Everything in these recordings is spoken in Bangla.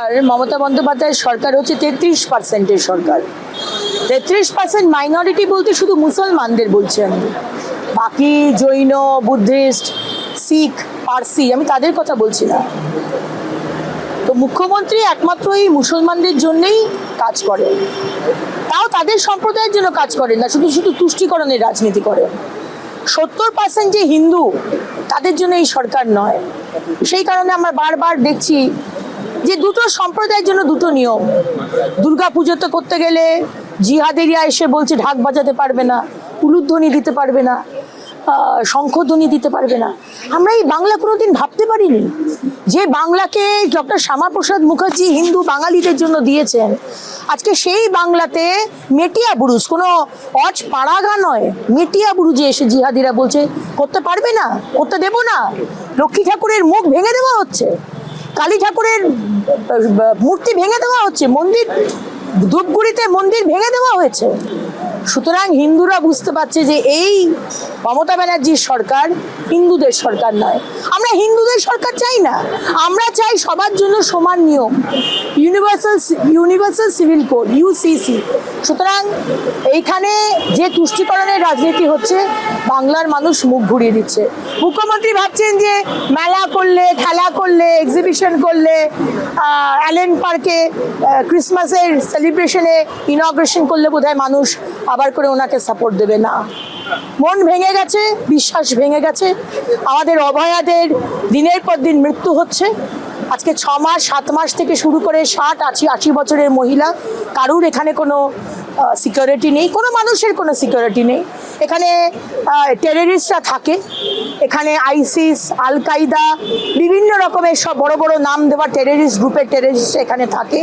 আর মমতা বন্দ্যোপাধ্যায়ের সরকার হচ্ছে তেত্রিশ পার্সেন্টের সরকার। তেত্রিশ পার্সেন্ট মাইনরিটি বলতে শুধু মুসলমানদের বলছি আমি। বাকি জৈন, বুদ্ধিস্ট, শিখ, পার্সি, আমি তাদের কথা বলছি না। তো মুখ্যমন্ত্রী একমাত্র এই মুসলমানদের জন্যই কাজ করে তাও তাদের সম্প্রদায়ের জন্য কাজ করেন না, শুধু শুধু তুষ্টিকরণের রাজনীতি করেন। সত্তর পার্সেন্ট যে হিন্দু, তাদের জন্য এই সরকার নয়। সেই কারণে আমরা বারবার দেখছি যে দুটো সম্প্রদায়ের জন্য দুটো নিয়ম। দুর্গা পুজোতে করতে গেলে জিহাদেরিয়া এসে বলছে ঢাক বাজাতে পারবে না, উলুধ্বনি দিতে পারবে না শঙ্খধ্বনি দিতে পারবে না। আমরা এই বাংলা কোনোদিন ভাবতে পারিনি যে বাংলাকে ডক্টর শ্যামাপ্রসাদ মুখার্জি হিন্দু বাঙালিদের জন্য দিয়েছেন। আজকে সেই বাংলাতে মেটিয়া বুরুজ, কোনো অজ পাড়াগা নয়, মেটিয়া বুরুজে এসে জিহাদিরা বলছে, করতে পারবে না, করতে দেবো না। লক্ষ্মী ঠাকুরের মুখ ভেঙে দেওয়া হচ্ছে। কালী ঠাকুরের মূর্তি ভেঙে দেওয়া হচ্ছে মন্দির ধূপগুড়িতে মন্দির ভেঙে দেওয়া হয়েছে। সুতরাং হিন্দুরা বুঝতে পারছে যে এই মমতা ব্যানার্জির সরকার হিন্দুদের সরকার নয়। আমরা হিন্দুদের সরকার চাই না। আমরা চাই সবার জন্য সমান নিয়ম। Universal universal civil code UCC সুতরাং এইখানে যে তুষ্টিকরণের রাজনীতি হচ্ছে, বাংলার মানুষ মুখ ঘুরিয়ে দিচ্ছে। মুখ্যমন্ত্রী ভাবছেন যে মেলা করলে, খেলা করলে এক্সিবিশন করলে অ্যালেন পার্কে ক্রিসমাসের সেলিব্রেশনে ইনগ্রেশন করলে বোধহয় মানুষ আবার করে ওনাকে সাপোর্ট দেবে, না। মন ভেঙে গেছে, বিশ্বাস ভেঙে গেছে। আমাদের অভয়াদের দিনের পর দিন মৃত্যু হচ্ছে। আজকে ছ মাস, সাত মাস থেকে শুরু করে ষাট, আশি আশি বছরের মহিলা, কারুর এখানে কোনো সিকিউরিটি নেই, কোনো মানুষের কোনো সিকিউরিটি নেই। এখানে টেররিস্টরা থাকে। এখানে আইসিস আল কায়দা বিভিন্ন রকমের সব বড় বড় নাম দেওয়া টেররিস্ট গ্রুপের টেররিস্ট এখানে থাকে।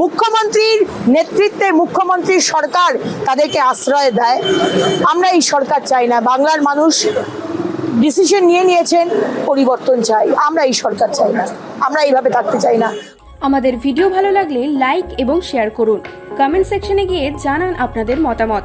মুখ্যমন্ত্রীর নেতৃত্বে মুখ্যমন্ত্রীর সরকার তাদেরকে আশ্রয় দেয়। আমরা এই সরকার চাই না। বাংলার মানুষ ডিসিশন নিয়ে নিয়েছেন, পরিবর্তন চাই। আমরা এই সরকার চাই না। আমরা এইভাবে থাকতে চাই না। আমাদের ভিডিও ভালো লাগলে লাইক এবং শেয়ার করুন। কমেন্ট সেকশনে গিয়ে জানান আপনাদের মতামত।